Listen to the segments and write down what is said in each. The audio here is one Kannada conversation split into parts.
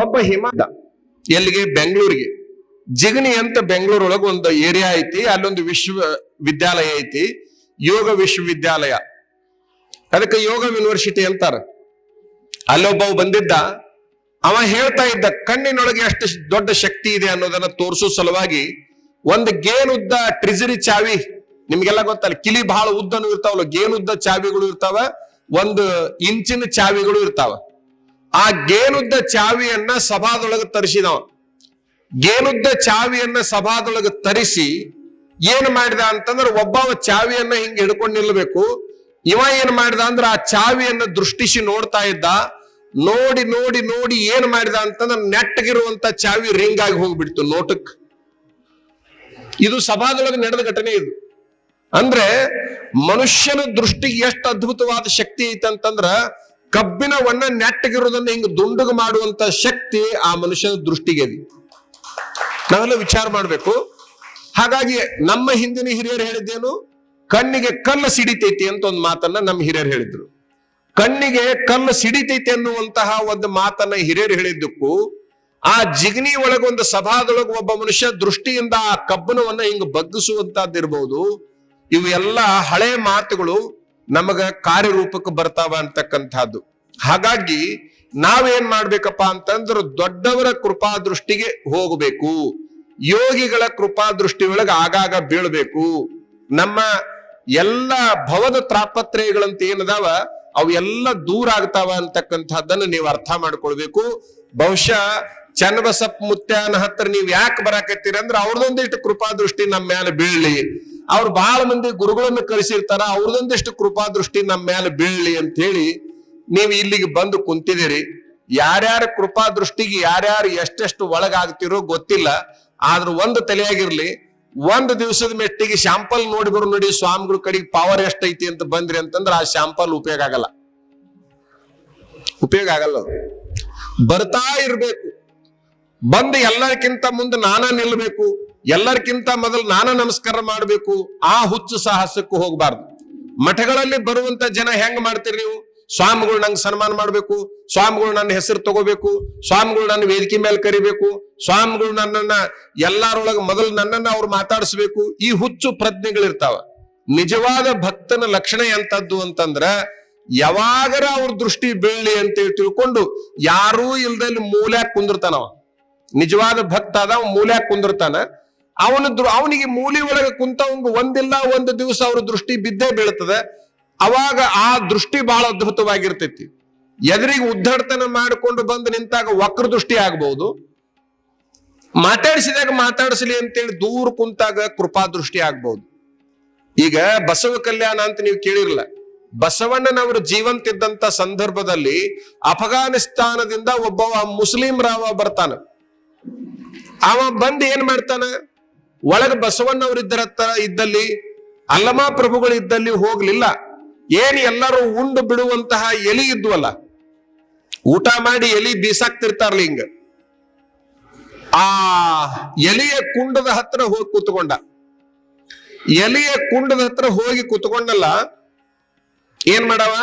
ಒಬ್ಬ ಹಿಮದ. ಎಲ್ಲಿಗೆ? ಬೆಂಗಳೂರಿಗೆ. ಜಿಗಣಿ ಅಂತ ಬೆಂಗಳೂರೊಳಗೆ ಒಂದು ಏರಿಯಾ ಐತಿ, ಅಲ್ಲೊಂದು ವಿಶ್ವ ವಿದ್ಯಾಲಯ ಐತಿ, ಯೋಗ ವಿಶ್ವವಿದ್ಯಾಲಯ. ಅದಕ್ಕೆ ಯೋಗ ಯೂನಿವರ್ಸಿಟಿ ಅಂತಾರ. ಅಲ್ಲೊಬ್ಬ ಬಂದಿದ್ದ, ಅವ ಹೇಳ್ತಾ ಇದ್ದ, ಕಣ್ಣಿನೊಳಗೆ ಎಷ್ಟು ದೊಡ್ಡ ಶಕ್ತಿ ಇದೆ ಅನ್ನೋದನ್ನ ತೋರಿಸೋ ಸಲುವಾಗಿ ಒಂದು ಗೇನುದ್ದ ಟ್ರಿಜರಿ ಚಾವಿ, ನಿಮ್ಗೆಲ್ಲ ಗೊತ್ತಲ್ಲ, ಕಿಲಿ ಬಹಳ ಉದ್ದನು ಇರ್ತಾವಲ್ಲ, ಗೇನುದ್ದ ಚಾವಿಗಳು ಇರ್ತಾವ, ಒಂದು ಇಂಚಿನ ಚಾವಿಗಳು ಇರ್ತಾವ. ಆ ಗೇನುದ್ದ ಚಾವಿಯನ್ನ ಸಭಾದೊಳಗೆ ತರಿಸಿದವ ಗೇನುದ್ದ ಚಾವಿಯನ್ನ ಸಭಾದೊಳಗೆ ತರಿಸಿ ಏನ್ ಮಾಡಿದ ಅಂತಂದ್ರೆ ಒಬ್ಬವ ಚಾವಿಯನ್ನ ಹಿಂಗೆ ಹಿಡ್ಕೊಂಡು ನಿಲ್ಬೇಕು. ಇವ ಏನ್ ಮಾಡಿದ ಅಂದ್ರ ಆ ಚಾವಿಯನ್ನ ದೃಷ್ಟಿಸಿ ನೋಡ್ತಾ ಇದ್ದ. ನೋಡಿ ನೋಡಿ ನೋಡಿ ಏನ್ ಮಾಡಿದ ಅಂತಂದ್ರೆ ನೆಟ್ಟಗಿರುವಂತ ಚಾವಿ ರಿಂಗ್ ಆಗಿ ಹೋಗ್ಬಿಡ್ತು ನೋಟಕ್. ಇದು ಸಭಾದೊಳಗೆ ನಡೆದ ಘಟನೆ ಇದು. ಅಂದ್ರೆ ಮನುಷ್ಯನ ದೃಷ್ಟಿಗೆ ಎಷ್ಟು ಅದ್ಭುತವಾದ ಶಕ್ತಿ ಐತೆ ಕಬ್ಬಿಣವನ್ನ ನೆಟ್ಟಗಿರೋದನ್ನ ಹಿಂಗ್ ದುಂಡುಗ ಮಾಡುವಂತ ಶಕ್ತಿ ಆ ಮನುಷ್ಯನ ದೃಷ್ಟಿಗೆ ನಾವೆಲ್ಲ ವಿಚಾರ ಮಾಡ್ಬೇಕು. ಹಾಗಾಗಿ ನಮ್ಮ ಹಿಂದಿನ ಹಿರಿಯರು ಹೇಳಿದ್ದೇನು? ಕಣ್ಣಿಗೆ ಕಲ್ಲು ಸಿಡಿತೈತಿ ಅಂತ ಒಂದು ಮಾತನ್ನ ನಮ್ಮ ಹಿರಿಯರು ಹೇಳಿದ್ರು. ಕಣ್ಣಿಗೆ ಕಲ್ಲು ಸಿಡಿತೈತಿ ಅನ್ನುವಂತಹ ಒಂದು ಮಾತನ್ನ ಹಿರಿಯರು ಹೇಳಿದ್ದಕ್ಕೂ, ಆ ಜಿಗ್ನಿ ಒಳಗೊಂದು ಸಭಾದೊಳಗೆ ಒಬ್ಬ ಮನುಷ್ಯ ದೃಷ್ಟಿಯಿಂದ ಆ ಕಬ್ಬನವನ್ನ ಹಿಂಗ್ ಬಗ್ಗಿಸುವಂತಹದ್ದಿರ್ಬಹುದು ಇವು ಎಲ್ಲ ಹಳೆ ಮಾತುಗಳು. ನಮಗ ಕಾರ್ಯರೂಪಕ್ಕೆ ಬರ್ತಾವ ಅಂತಕ್ಕಂಥದ್ದು. ಹಾಗಾಗಿ ನಾವೇನ್ ಮಾಡ್ಬೇಕಪ್ಪ ಅಂತಂದ್ರೆ ದೊಡ್ಡವರ ಕೃಪಾ ದೃಷ್ಟಿಗೆ ಹೋಗಬೇಕು. ಯೋಗಿಗಳ ಕೃಪಾ ದೃಷ್ಟಿ ಒಳಗೆ ಆಗಾಗ ಬೀಳ್ಬೇಕು. ನಮ್ಮ ಎಲ್ಲ ಭವದ ತಾಪತ್ರಯಗಳಂತ ಏನದಾವ, ಅವು ಎಲ್ಲ ದೂರ ಆಗ್ತಾವ ಅಂತಕ್ಕಂಥದ್ದನ್ನ ನೀವು ಅರ್ಥ ಮಾಡ್ಕೊಳ್ಬೇಕು. ಬಹುಶಃ ಚನ್ನಬಸಪ್ಪ ಮುತ್ಯಾನ ಹತ್ರ ನೀವ್ ಯಾಕೆ ಬರಾಕತ್ತೀರಿ ಅಂದ್ರೆ ಅವ್ರದೊಂದಿಷ್ಟು ಕೃಪಾ ದೃಷ್ಟಿ ನಮ್ಮ ಮೇಲೆ ಬೀಳ್ಲಿ. ಅವ್ರು ಬಹಳ ಮಂದಿ ಗುರುಗಳನ್ನು ಕಳಿಸಿರ್ತಾರ, ಅವ್ರದೊಂದಿಷ್ಟು ಕೃಪಾ ದೃಷ್ಟಿ ನಮ್ಮ ಮೇಲೆ ಬೀಳಲಿ ಅಂತ ಹೇಳಿ ನೀವು ಇಲ್ಲಿಗೆ ಬಂದು ಕುಂತಿದ್ದೀರಿ. ಯಾರ್ಯಾರ ಕೃಪಾ ದೃಷ್ಟಿಗೆ ಯಾರ್ಯಾರು ಎಷ್ಟೆಷ್ಟು ಒಳಗಾಗ್ತಿರೋ ಗೊತ್ತಿಲ್ಲ, ಆದ್ರ ಒಂದು ತಲೆಯಾಗಿರ್ಲಿ, ಒಂದು ದಿವಸದ ಮೆಟ್ಟಿಗೆ ಶಾಂಪಲ್ ನೋಡಿ ಬರೋ ನೋಡಿ ಸ್ವಾಮಿಗಳ ಕಡೆಗೆ ಪವರ್ ಎಷ್ಟೈತಿ ಅಂತ ಬಂದ್ರಿ ಅಂತಂದ್ರೆ ಆ ಶಾಂಪಲ್ ಉಪಯೋಗ ಆಗಲ್ಲ. ಉಪಯೋಗ ಆಗಲ್ಲ ಬರ್ತಾ ಇರ್ಬೇಕು. ಬಂದು ಎಲ್ಲಕ್ಕಿಂತ ಮುಂದೆ ನಾನ ನಿಲ್ಬೇಕು. ಎಲ್ಲರಿಗಿಂತ ಮೊದಲು ನಾನು ನಮಸ್ಕಾರ ಮಾಡಬೇಕು, ಆ ಹುಚ್ಚು ಸಾಹಸಕ್ಕೂ ಹೋಗಬಾರ್ದು. ಮಠಗಳಲ್ಲಿ ಬರುವಂತ ಜನ ಹೆಂಗ್ ಮಾಡ್ತೀರಿ ನೀವು? ಸ್ವಾಮಿಗಳು ನಂಗೆ ಸನ್ಮಾನ ಮಾಡ್ಬೇಕು, ಸ್ವಾಮಿಗಳು ನನ್ನ ಹೆಸರು ತಗೋಬೇಕು, ಸ್ವಾಮಿಗಳು ನನ್ನ ವೇದಿಕೆ ಮೇಲೆ ಕರಿಬೇಕು, ಸ್ವಾಮಿಗಳು ನನ್ನನ್ನ ಎಲ್ಲಾರೊಳಗೆ ಮೊದಲು ನನ್ನನ್ನ ಅವ್ರು ಮಾತಾಡಿಸ್ಬೇಕು. ಈ ಹುಚ್ಚು ಪ್ರಜ್ಞೆಗಳಿರ್ತಾವ. ನಿಜವಾದ ಭಕ್ತನ ಲಕ್ಷಣ ಎಂತದ್ದು ಅಂತಂದ್ರ, ಯಾವಾಗರ ಅವ್ರ ದೃಷ್ಟಿ ಬೀಳ್ಲಿ ಅಂತೇಳಿ ತಿಳ್ಕೊಂಡು ಯಾರೂ ಇಲ್ದಲ್ಲಿ ಮೂಲ್ಯಾಕ್ ಕುಂದಿರ್ತಾನವ. ನಿಜವಾದ ಭಕ್ತ ಅದ ಮೂಲ್ಯಾಕ್ ಕುಂದಿರ್ತಾನ. ಅವನ ಅವನಿಗೆ ಮೂಲಿ ಒಳಗೆ ಕುಂತವಂಗ ಒಂದಿಲ್ಲ ಒಂದು ದಿವಸ ಅವ್ರ ದೃಷ್ಟಿ ಬಿದ್ದೇ ಬೀಳ್ತದೆ. ಅವಾಗ ಆ ದೃಷ್ಟಿ ಬಹಳ ಅದ್ಭುತವಾಗಿರ್ತೈತಿ. ಎದುರಿಗೆ ಉದ್ದಡತನ ಮಾಡಿಕೊಂಡು ಬಂದು ನಿಂತಾಗ ವಕ್ರ ದೃಷ್ಟಿ ಆಗ್ಬಹುದು ಮಾತಾಡಿಸಿದಾಗ ಮಾತಾಡಿಸ್ಲಿ ಅಂತೇಳಿ ದೂರ ಕುಂತಾಗ ಕೃಪಾ ದೃಷ್ಟಿ ಆಗ್ಬಹುದು ಈಗ ಬಸವ ಕಲ್ಯಾಣ ಅಂತ ನೀವು ಕೇಳಿರಲ್ಲ ಬಸವಣ್ಣನವರು ಜೀವಂತಿದ್ದಂತ ಸಂದರ್ಭದಲ್ಲಿ ಅಫಘಾನಿಸ್ತಾನದಿಂದ ಒಬ್ಬ ಮುಸ್ಲಿಂ ರಾವ ಬರ್ತಾನ. ಅವ ಬಂದು ಏನ್ ಮಾಡ್ತಾನ? ಒಳಗ ಬಸವಣ್ಣವರಿದ್ದರ ಇದ್ದಲ್ಲಿ ಅಲ್ಲಮಾ ಪ್ರಭುಗಳು ಇದ್ದಲ್ಲಿ ಹೋಗ್ಲಿಲ್ಲ. ಏನ್ ಎಲ್ಲರೂ ಉಂಡು ಬಿಡುವಂತಹ ಎಲಿ ಇದ್ವಲ್ಲ, ಊಟ ಮಾಡಿ ಎಲಿ ಬೀಸಾಕ್ತಿರ್ತಾರಲ್ಲ ಹಿಂಗ. ಆ ಎಲಿಯ ಕುಂಡದ ಹತ್ರ ಹೋಗಿ ಕೂತ್ಕೊಂಡ. ಎಲಿಯ ಕುಂಡದ ಹತ್ರ ಹೋಗಿ ಕೂತ್ಕೊಂಡಲ್ಲ, ಏನ್ ಮಾಡವ?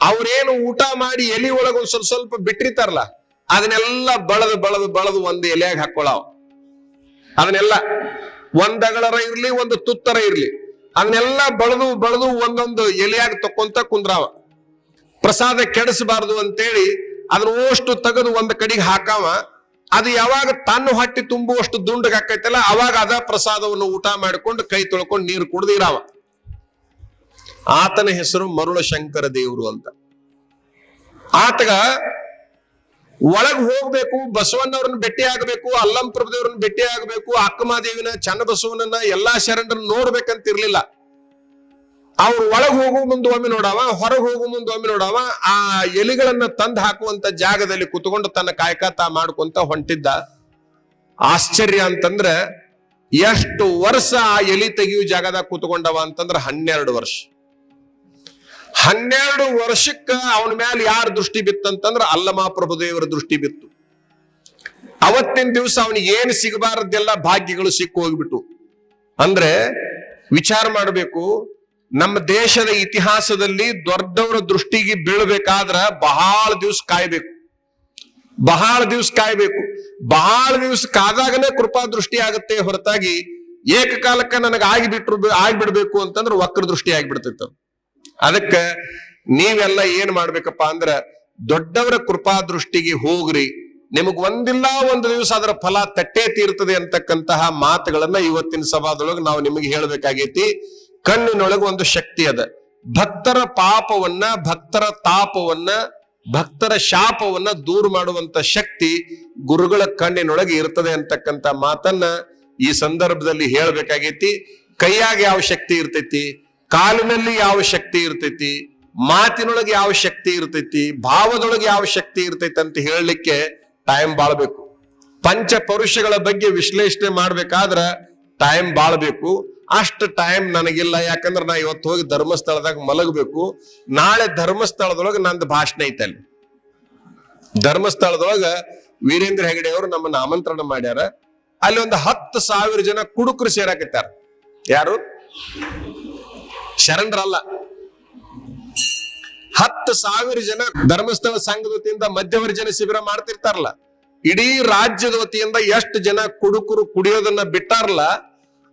ಅವ್ರೇನು ಊಟ ಮಾಡಿ ಎಲಿ ಒಳಗ ಒಂದ್ ಸ್ವಲ್ಪ ಸ್ವಲ್ಪ ಬಿಟ್ಟಿರ್ತಾರಲ್ಲ, ಅದನ್ನೆಲ್ಲ ಬಳದು ಬಳದು ಬಳದು ಒಂದು ಎಲೆಯಾಗ ಹಾಕೊಳ್ಳಾವ ಅದನ್ನೆಲ್ಲ ಒಂದಗಳರ ಇರ್ಲಿ, ಒಂದು ತುತ್ತರ ಇರ್ಲಿ. ಅದನ್ನೆಲ್ಲ ಬಳದು ಬಳದು ಒಂದೊಂದು ಎಲೆಯಾಗ ತಕ್ಕೊಂತ ಕುಂದ್ರಾವ. ಪ್ರಸಾದ ಕೆಡಿಸಬಾರ್ದು ಅಂತೇಳಿ ಅದನ್ನ ಓಷ್ಟು ತೆಗೆದು ಒಂದ್ ಕಡೆಗೆ ಹಾಕಾವ. ಅದು ಯಾವಾಗ ತನ್ನ ಹೊಟ್ಟಿ ತುಂಬುವಷ್ಟು ದುಂಡಗ್ ಹಾಕೈತಲ್ಲ ಅವಾಗ ಅದ ಪ್ರಸಾದವನ್ನು ಊಟ ಮಾಡಿಕೊಂಡು ಕೈ ತೊಳ್ಕೊಂಡು ನೀರು ಕುಡ್ದು ಇರಾವ. ಆತನ ಹೆಸರು ಮರುಳ ಶಂಕರ ದೇವರು ಅಂತ. ಆತಗ ಒಳಗ್ ಹೋಗ್ಬೇಕು, ಬಸವಣ್ಣವ್ರನ್ನ ಭೇಟಿ ಆಗ್ಬೇಕು ಅಲ್ಲಂ ಪ್ರಭುದೇವ್ರನ್ನ ಭೇಟಿ ಆಗ್ಬೇಕು ಅಕ್ಕಮಾದೇವಿನ ಚನ್ನಬಸವನನ್ನ ಎಲ್ಲಾ ಶರಣರನ್ನ ನೋಡ್ಬೇಕಂತ ಇರ್ಲಿಲ್ಲ ಅವ್ರು ಒಳಗ್ ಹೋಗೋ ಮುಂದೆ ಒಮ್ಮೆ ನೋಡವ, ಹೊರಗೆ ಹೋಗು ಮುಂದೆ ಒಮ್ಮೆ ನೋಡವ, ಆ ಎಲಿಗಳನ್ನ ತಂದು ಹಾಕುವಂತ ಜಾಗದಲ್ಲಿ ಕುತ್ಕೊಂಡು ತನ್ನ ಕಾಯಕ ತಾ ಮಾಡ್ಕೊಂತ ಹೊಂಟಿದ್ದ. ಆಶ್ಚರ್ಯ ಅಂತಂದ್ರೆ, ಎಷ್ಟು ವರ್ಷ ಆ ಎಲಿ ತೆಗಿಯೋ ಜಾಗದಾಗ ಕೂತ್ಕೊಂಡವ ಅಂತಂದ್ರ ಹನ್ನೆರಡು ವರ್ಷ. ಹನ್ನೆರಡು ವರ್ಷಕ್ಕ ಅವನ ಮೇಲೆ ಯಾರ ದೃಷ್ಟಿ ಬಿತ್ತಂತಂದ್ರ ಅಲ್ಲಮ ಪ್ರಭುದೇವರ ದೃಷ್ಟಿ ಬಿತ್ತು. ಅವತ್ತಿನ ದಿವಸ ಅವನಿಗೆ ಏನು ಸಿಗಬಾರದೆಲ್ಲ ಭಾಗ್ಯಗಳು ಸಿಕ್ಕು ಹೋಗ್ಬಿಟ್ಟು ಅಂದ್ರೆ ವಿಚಾರ ಮಾಡಬೇಕು, ನಮ್ಮ ದೇಶದ ಇತಿಹಾಸದಲ್ಲಿ ದೊಡ್ಡವರ ದೃಷ್ಟಿಗೆ ಬೀಳ್ಬೇಕಾದ್ರ ಬಹಳ ದಿವಸ ಕಾಯ್ಬೇಕು. ಬಹಳ ದಿವ್ಸ ಕಾಯ್ಬೇಕು. ಬಹಳ ದಿವ್ಸ ಕಾದಾಗನೇ ಕೃಪಾ ದೃಷ್ಟಿ ಆಗುತ್ತೆ ಹೊರತಾಗಿ ಏಕಕಾಲಕ್ಕೆ ನನಗೆ ಆಗಿಬಿಟ್ರು ಆಗ್ಬಿಡ್ಬೇಕು ಅಂತಂದ್ರೆ ವಕ್ರ ದೃಷ್ಟಿ ಆಗ್ಬಿಡ್ತೈತೆ. ಅದಕ್ಕ ನೀವೆಲ್ಲ ಏನ್ ಮಾಡ್ಬೇಕಪ್ಪ ಅಂದ್ರ ದೊಡ್ಡವರ ಕೃಪಾ ದೃಷ್ಟಿಗೆ ಹೋಗ್ರಿ. ನಿಮಗ್ ಒಂದಿಲ್ಲ ಒಂದು ದಿವಸ ಅದರ ಫಲ ತಟ್ಟೆ ತೀರ್ತದೆ ಅಂತಕ್ಕಂತಹ ಮಾತುಗಳನ್ನ ಇವತ್ತಿನ ಸಭಾದೊಳಗೆ ನಾವು ನಿಮಗೆ ಹೇಳ್ಬೇಕಾಗೈತಿ. ಕಣ್ಣಿನೊಳಗೆ ಒಂದು ಶಕ್ತಿ ಅದ. ಭಕ್ತರ ಪಾಪವನ್ನ, ಭಕ್ತರ ತಾಪವನ್ನ, ಭಕ್ತರ ಶಾಪವನ್ನ ದೂರ ಮಾಡುವಂತ ಶಕ್ತಿ ಗುರುಗಳ ಕಣ್ಣಿನೊಳಗೆ ಇರ್ತದೆ ಅಂತಕ್ಕಂತ ಮಾತನ್ನ ಈ ಸಂದರ್ಭದಲ್ಲಿ ಹೇಳ್ಬೇಕಾಗೈತಿ. ಕೈಯಾಗ ಯಾವ ಶಕ್ತಿ ಇರ್ತೈತಿ? ಕಾಲಿನಲ್ಲಿ ಯಾವ ಶಕ್ತಿ ಇರ್ತೈತಿ, ಮಾತಿನೊಳಗೆ ಯಾವ ಶಕ್ತಿ ಇರ್ತೈತಿ, ಭಾವದೊಳಗೆ ಯಾವ ಶಕ್ತಿ ಇರ್ತೈತಿ ಅಂತ ಹೇಳಲಿಕ್ಕೆ ಟೈಮ್ ಬಾಳ್ಬೇಕು. ಪಂಚ ಪರುಷಗಳ ಬಗ್ಗೆ ವಿಶ್ಲೇಷಣೆ ಮಾಡ್ಬೇಕಾದ್ರ ಟೈಮ್ ಬಾಳ್ಬೇಕು. ಅಷ್ಟು ಟೈಮ್ ನನಗಿಲ್ಲ, ಯಾಕಂದ್ರೆ ನಾ ಇವತ್ತು ಹೋಗಿ ಧರ್ಮಸ್ಥಳದಾಗ ಮಲಗಬೇಕು. ನಾಳೆ ಧರ್ಮಸ್ಥಳದೊಳಗೆ ನಂದು ಭಾಷಣ ಐತೆ ಅಲ್ಲಿ. ಧರ್ಮಸ್ಥಳದೊಳಗ ವೀರೇಂದ್ರ ಹೆಗಡೆ ಅವರು ನಮ್ಮನ್ನ ಆಮಂತ್ರಣ ಮಾಡ್ಯಾರ. ಅಲ್ಲಿ ಒಂದು ಹತ್ತು ಸಾವಿರ ಜನ ಕುಡುಕರು ಸೇರಾಕತ್ತಾರ. ಯಾರು? ಶರಣರಲ್ಲ. ಹತ್ತು ಸಾವಿರ ಜನ ಧರ್ಮಸ್ಥಳ ಸಂಘದ ವತಿಯಿಂದ ಮಧ್ಯವರ್ಜನ ಶಿಬಿರ ಮಾಡ್ತಿರ್ತಾರಲ್ಲ. ಇಡೀ ರಾಜ್ಯದ ವತಿಯಿಂದ ಎಷ್ಟು ಜನ ಕುಡುಕರು ಕುಡಿಯೋದನ್ನ ಬಿಟ್ಟಾರಲ್ಲ,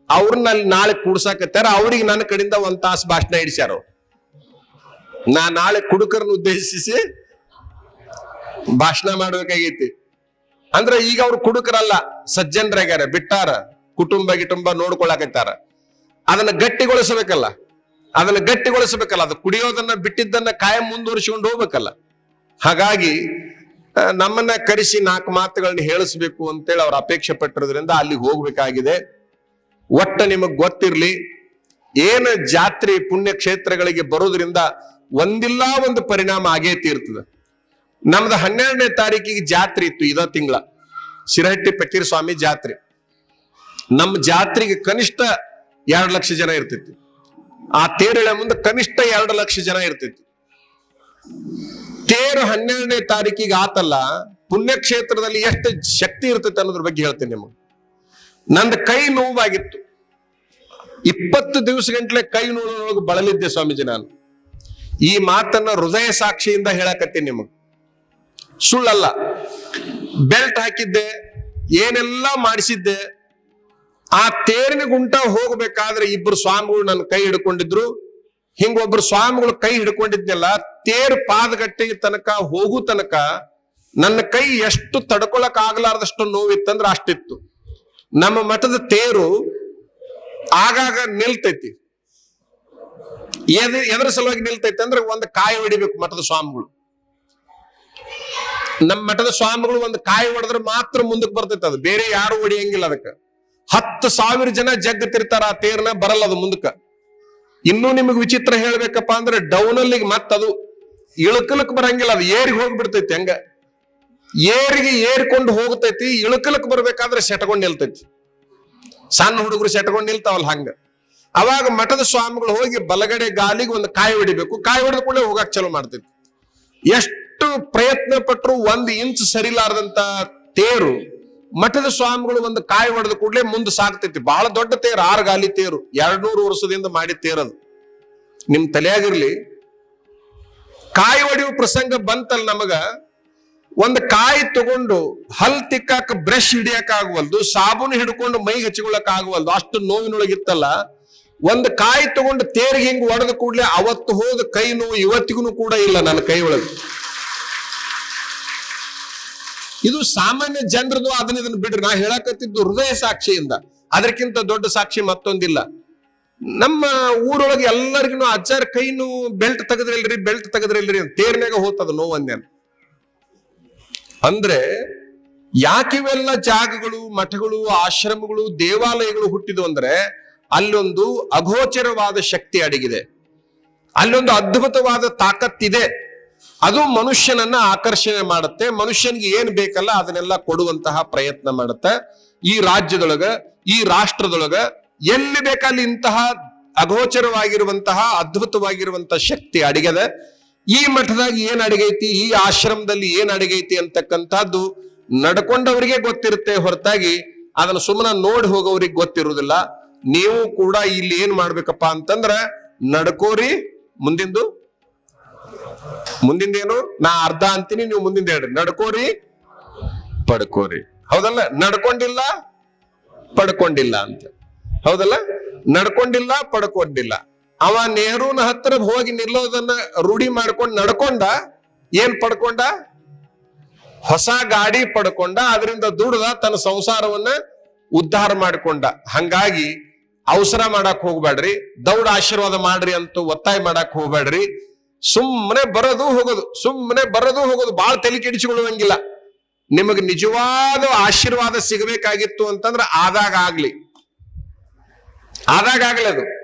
ಅವ್ರನ್ನ ಅಲ್ಲಿ ನಾಳೆ ಕೂಡ್ಸಾಕತ್ತಾರ. ಅವ್ರಿಗೆ ನನ್ನ ಕಡೆಯಿಂದ ಒಂದ್ ತಾಸು ಭಾಷಣ ಇಡಿಸ್ಯಾರ. ನಾ ನಾಳೆ ಕುಡುಕರನ್ನ ಉದ್ದೇಶಿಸಿ ಭಾಷಣ ಮಾಡ್ಬೇಕಾಗೈತಿ. ಅಂದ್ರೆ ಈಗ ಅವ್ರು ಕುಡುಕರಲ್ಲ, ಸಜ್ಜನರಾಗ್ಯಾರ, ಬಿಟ್ಟಾರ, ಕುಟುಂಬ ಗಿಟುಂಬ ನೋಡ್ಕೊಳಕತ್ತಾರ. ಅದನ್ನ ಗಟ್ಟಿಗೊಳಿಸಬೇಕಲ್ಲ. ಅದನ್ನ ಗಟ್ಟಿಗೊಳಿಸಬೇಕಲ್ಲ, ಅದು ಕುಡಿಯೋದನ್ನ ಬಿಟ್ಟಿದ್ದನ್ನ ಕಾಯಂ ಮುಂದುವರಿಸಿಕೊಂಡು ಹೋಗ್ಬೇಕಲ್ಲ. ಹಾಗಾಗಿ ನಮ್ಮನ್ನ ಕರೆಸಿ ನಾಲ್ಕು ಮಾತುಗಳನ್ನ ಹೇಳಿಸ್ಬೇಕು ಅಂತೇಳಿ ಅವ್ರು ಅಪೇಕ್ಷೆ ಪಟ್ಟಿರೋದ್ರಿಂದ ಅಲ್ಲಿಗೆ ಹೋಗ್ಬೇಕಾಗಿದೆ. ಒಟ್ಟ ನಿಮಗ್ ಗೊತ್ತಿರ್ಲಿ, ಏನ ಜಾತ್ರೆ ಪುಣ್ಯ ಕ್ಷೇತ್ರಗಳಿಗೆ ಬರೋದ್ರಿಂದ ಒಂದಿಲ್ಲ ಒಂದು ಪರಿಣಾಮ ಆಗೇ ತೀರ್ತದೆ. ನಮ್ದು ಹನ್ನೆರಡನೇ ತಾರೀಕಿಗೆ ಜಾತ್ರೆ ಇತ್ತು ಇದ ತಿಂಗಳ, ಶಿರಹಟ್ಟಿ ಪಕ್ಕೀರ್ ಸ್ವಾಮಿ ಜಾತ್ರೆ. ನಮ್ಮ ಜಾತ್ರೆಗೆ ಕನಿಷ್ಠ ಎರಡು ಲಕ್ಷ ಜನ ಇರ್ತೈತಿ ಆ ತೇರೆಳೆ ಮುಂದೆ ಕನಿಷ್ಠ ಎರಡು ಲಕ್ಷ ಜನ ಇರ್ತೈತಿ. ತೇರು ಹನ್ನೆರಡನೇ ತಾರೀಕಿಗೆ ಆತಲ್ಲ, ಪುಣ್ಯಕ್ಷೇತ್ರದಲ್ಲಿ ಎಷ್ಟು ಶಕ್ತಿ ಇರ್ತೈತೆ ಅನ್ನೋದ್ರ ಬಗ್ಗೆ ಹೇಳ್ತೀನಿ ನಿಮಗೆ. ನಂದು ಕೈ ನೋವಾಗಿತ್ತು. ಇಪ್ಪತ್ತು ದಿವಸ ಗಂಟ್ಲೆ ಕೈ ನೋವು ಬಳಲಿದ್ದೆ ಸ್ವಾಮೀಜಿ ನಾನು. ಈ ಮಾತನ್ನ ಹೃದಯ ಸಾಕ್ಷಿಯಿಂದ ಹೇಳಕತ್ತೀನಿ ನಿಮಗೆ. ಸುಳ್ಳಲ್ಲ. ಬೆಲ್ಟ್ ಹಾಕಿದ್ದೆ, ಏನೆಲ್ಲ ಮಾಡಿಸಿದ್ದೆ ಆ ತೇರಿನ ಗುಂಟ ಹೋಗಬೇಕಾದ್ರೆ ಇಬ್ರು ಸ್ವಾಮಿಗಳು ನನ್ನ ಕೈ ಹಿಡ್ಕೊಂಡಿದ್ರು. ಹಿಂಗೊಬ್ರು ಸ್ವಾಮಿಗಳು ಕೈ ಹಿಡ್ಕೊಂಡಿದ್ನಲ್ಲ, ತೇರ್ ಪಾದಗಟ್ಟಿ ತನಕ, ಹೋಗು ತನಕ ನನ್ನ ಕೈ ಎಷ್ಟು ತಡ್ಕೊಳಕ್ ಆಗ್ಲಾರ್ದಷ್ಟು ನೋವಿತ್ತಂದ್ರೆ ಅಷ್ಟಿತ್ತು. ನಮ್ಮ ಮಠದ ತೇರು ಆಗಾಗ ನಿಲ್ತೈತಿ. ಎದ ಎದರ ಸಲುವಾಗಿ ನಿಲ್ತೈತಿ ಅಂದ್ರೆ ಒಂದು ಕಾಯಿ ಹೊಡಿಬೇಕು ಮಠದ ಸ್ವಾಮಿಗಳು. ನಮ್ಮ ಮಠದ ಸ್ವಾಮಿಗಳು ಒಂದು ಕಾಯಿ ಹೊಡೆದ್ರೆ ಮಾತ್ರ ಮುಂದಕ್ಕೆ ಬರ್ತೈತೆ ಅದು. ಬೇರೆ ಯಾರು ಹೊಡಿಯಂಗಿಲ್ಲ ಅದಕ್ಕೆ. ಹತ್ತು ಸಾವಿರ ಜನ ಜಗ್ಗತಿರ್ತಾರ ಆ ತೇರ್ನ ಬರಲ್ಲ ಅದು ಮುಂದಕ್ಕೆ. ಇನ್ನೂ ನಿಮಗೆ ವಿಚಿತ್ರ ಹೇಳ್ಬೇಕಪ್ಪ ಅಂದ್ರೆ ಡೌನಲ್ಲಿಗೆ ಮತ್ತದು ಇಳಕಲಕ್ ಬರಂಗಿಲ್ಲ, ಅದು ಏರಿಗೆ ಹೋಗ್ಬಿಡ್ತೈತಿ ಹೆಂಗ. ಏರಿಗೆ ಏರ್ಕೊಂಡು ಹೋಗ್ತೈತಿ ಇಳಕಲಕ್ ಬರ್ಬೇಕಾದ್ರೆ ಸೆಟ್ಕೊಂಡ್ ನಿಲ್ತೈತಿ. ಸಣ್ಣ ಹುಡುಗರು ಸೆಟ್ಕೊಂಡ್ ನಿಲ್ತಾವಲ್ಲ ಹಂಗ. ಅವಾಗ ಮಠದ ಸ್ವಾಮಿಗಳು ಹೋಗಿ ಬಲಗಡೆ ಗಾಲಿಗೆ ಒಂದು ಕಾಯಿ ಹೊಡಿಬೇಕು, ಕಾಯಿ ಹೊಡೆದ ಕೂಡಲೇ ಹೋಗಕ್ ಚಲೋ ಮಾಡ್ತೈತಿ. ಎಷ್ಟು ಪ್ರಯತ್ನ ಪಟ್ಟರು ಒಂದು ಇಂಚ್ ಸರಿಲಾರದಂತ ತೇರು ಮಠದ ಸ್ವಾಮಿಗಳು ಒಂದು ಕಾಯಿ ಹೊಡೆದ ಕೂಡಲೇ ಮುಂದೆ ಸಾಕ್ತೈತಿ. ಬಹಳ ದೊಡ್ಡ ತೇರು, ಆರು ಗಾಲಿ ತೇರು, ಎರಡ್ನೂರು ವರ್ಷದಿಂದ ಮಾಡಿ ತೇರದು ನಿಮ್ ತಲೆಯಾಗಿರ್ಲಿ, ಕಾಯಿ ಒಡೆಯುವ ಪ್ರಸಂಗ ಬಂತಲ್ಲ ನಮಗ. ಒಂದು ಕಾಯಿ ತಗೊಂಡು ಹಲ್ ತಿಕ್ಕಾಕ ಬ್ರಷ್ ಹಿಡಿಯಕ್ ಆಗವಲ್ದು, ಸಾಬೂನು ಹಿಡ್ಕೊಂಡು ಮೈ ಹಚ್ಕೊಳಕ್ ಆಗವಲ್ದು, ಅಷ್ಟು ನೋವಿನೊಳಗಿತ್ತಲ್ಲ. ಒಂದು ಕಾಯಿ ತಗೊಂಡು ತೇರಿಗೆ ಹಿಂಗ್ ಒಡೆದ ಕೂಡಲೇ ಅವತ್ತು ಹೋದ ಕೈ ನೋವು ಇವತ್ತಿಗೂ ಕೂಡ ಇಲ್ಲ ನನ್ನ ಕೈ ಒಳಗೆ ಇದು ಸಾಮಾನ್ಯ ಜನರದು ಅದನ್ನ ಇದನ್ನ ಬಿಡ್ರಿ. ನಾ ಹೇಳಕತ್ತಿದ್ದು ಹೃದಯ ಸಾಕ್ಷಿಯಿಂದ. ಅದಕ್ಕಿಂತ ದೊಡ್ಡ ಸಾಕ್ಷಿ ಮತ್ತೊಂದಿಲ್ಲ. ನಮ್ಮ ಊರೊಳಗೆ ಎಲ್ಲರಿಗೂ ಅಜ್ಜಾರ ಕೈನು ಬೆಲ್ಟ್ ತೆಗದ್ರಿಲ್ರಿ ಬೆಲ್ಟ್ ತೆಗದ್ರಿಲ್ರಿ ಅಂತ ತೇರ್ನಾಗ ಹೋತದ ನೋವು ಅಂದ್ರೆ ಯಾಕಿವೆಲ್ಲ ಜಾಗಗಳು, ಮಠಗಳು, ಆಶ್ರಮಗಳು, ದೇವಾಲಯಗಳು ಹುಟ್ಟಿದು ಅಂದ್ರೆ ಅಲ್ಲೊಂದು ಅಗೋಚರವಾದ ಶಕ್ತಿ ಅಡಗಿದೆ. ಅಲ್ಲೊಂದು ಅದ್ಭುತವಾದ ತಾಕತ್ತಿದೆ. ಅದು ಮನುಷ್ಯನನ್ನ ಆಕರ್ಷಣೆ ಮಾಡುತ್ತೆ. ಮನುಷ್ಯನಿಗೆ ಏನ್ ಬೇಕಲ್ಲ ಅದನ್ನೆಲ್ಲ ಕೊಡುವಂತಹ ಪ್ರಯತ್ನ ಮಾಡುತ್ತೆ. ಈ ರಾಜ್ಯದೊಳಗ, ಈ ರಾಷ್ಟ್ರದೊಳಗ ಎಲ್ಲಿ ಬೇಕಲ್ಲಿ ಇಂತಹ ಅಗೋಚರವಾಗಿರುವಂತಹ, ಅದ್ಭುತವಾಗಿರುವಂತಹ ಶಕ್ತಿ ಅಡಿಗೆದ. ಈ ಮಠದಾಗ ಏನ್ ಅಡಿಗೈತಿ, ಈ ಆಶ್ರಮದಲ್ಲಿ ಏನ್ ಅಡಿಗೈತಿ ಅಂತಕ್ಕಂಥದ್ದು ನಡ್ಕೊಂಡವ್ರಿಗೆ ಗೊತ್ತಿರುತ್ತೆ. ಹೊರತಾಗಿ ಅದನ್ನ ಸುಮ್ಮನೆ ನೋಡಿ ಹೋಗೋರಿಗೆ ಗೊತ್ತಿರುವುದಿಲ್ಲ. ನೀವು ಕೂಡ ಇಲ್ಲಿ ಏನ್ ಮಾಡ್ಬೇಕಪ್ಪ ಅಂತಂದ್ರ ನಡ್ಕೋರಿ, ಮುಂದಿಂದು ಮುಂದಿಂದೇನು? ನಾ ಅರ್ಧ ಅಂತೀನಿ, ನೀವು ಮುಂದಿಂದ ಹೇಳ್ರಿ. ನಡ್ಕೋರಿ, ಪಡ್ಕೋರಿ. ಹೌದಲ್ಲ? ನಡ್ಕೊಂಡಿಲ್ಲ, ಪಡ್ಕೊಂಡಿಲ್ಲ ಅಂತ. ಹೌದಲ್ಲ? ನಡ್ಕೊಂಡಿಲ್ಲ, ಪಡ್ಕೊಂಡಿಲ್ಲ. ಅವ ನೆಹರೂನ ಹತ್ರ ಹೋಗಿ ನಿಲ್ಲೋದನ್ನ ರೂಢಿ ಮಾಡ್ಕೊಂಡು ನಡ್ಕೊಂಡ, ಏನ್ ಪಡ್ಕೊಂಡ? ಹೊಸ ಗಾಡಿ ಪಡ್ಕೊಂಡ, ಅದರಿಂದ ದುಡ್ದ ತನ್ನ ಸಂಸಾರವನ್ನ ಉದ್ಧಾರ ಮಾಡ್ಕೊಂಡ. ಹಂಗಾಗಿ ಅವಸರ ಮಾಡಕ್ ಹೋಗ್ಬೇಡ್ರಿ ದೌಡ್ ಆಶೀರ್ವಾದ ಮಾಡ್ರಿ ಅಂತ ಒತ್ತಾಯ ಮಾಡಕ್ ಹೋಗ್ಬೇಡ್ರಿ ಸುಮ್ಮನೆ ಬರೋದು ಹೋಗೋದು, ಸುಮ್ಮನೆ ಬರೋದು ಹೋಗೋದು, ಬಾಳ ತಲೆ ಕೆಡಿಸಿಕೊಳ್ಳುವಂಗಿಲ್ಲ. ನಿಮಗೆ ನಿಜವಾದ ಆಶೀರ್ವಾದ ಸಿಗಬೇಕಾಗಿತ್ತು ಅಂತಂದ್ರೆ ಆದಾಗ ಆಗ್ಲಿ. ಆದಾಗ ಆಗ್ಲಿ ಅದು.